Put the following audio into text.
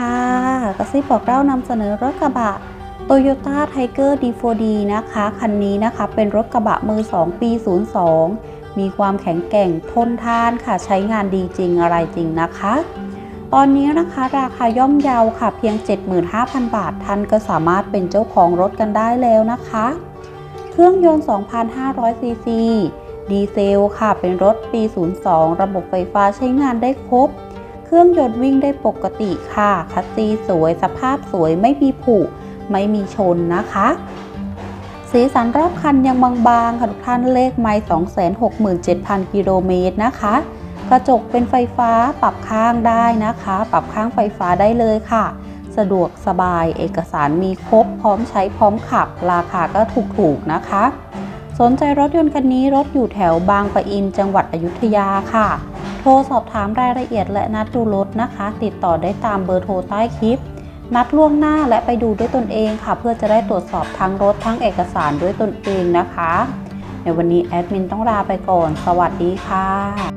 ค่ะกระซิบบอกเล่านำเสนอรถกระบะ Toyota Tiger D4D นะคะ คันนี้นะคะเป็นรถกระบะมือ 2 ปี 02 มีความแข็งแกร่งทนทานค่ะใช้งานดีจริงอะไรจริงนะคะ ตอนนี้นะคะราคาย่อมเยาค่ะเพียง 75,000 บาทท่านก็สามารถเป็นเจ้าของรถกันได้แล้วนะคะ เครื่องยนต์ 2,500 ซีซีดีเซลค่ะเป็นรถปี 02 ระบบไฟฟ้าใช้งานได้ครบ เครื่องยนต์วิ่งได้ปกติค่ะ คัสซีสวยสภาพสวยไม่มีผุไม่มีชนนะคะ สีสันรอบคันยังบางๆค่ะทุกท่านเลขไมล์267,000 กิโลเมตรนะคะ กระจกเป็นไฟฟ้าปรับข้างได้นะคะ ปรับข้างไฟฟ้าได้เลยค่ะ สะดวกสบายเอกสารมีครบพร้อมใช้พร้อมขับ ราคาก็ถูกๆนะคะ สนใจรถยนต์คันนี้รถอยู่แถวบางปะอินจังหวัดอยุธยาค่ะ โทรสอบถามรายละเอียดและนัดดูรถนะคะ ติดต่อได้ตามเบอร์โทรใต้คลิป นัดล่วงหน้าและไปดูด้วยตนเองค่ะ เพื่อจะได้ตรวจสอบทั้งรถทั้งเอกสารด้วยตนเองนะคะ ในวันนี้แอดมินต้องลาไปก่อน สวัสดีค่ะ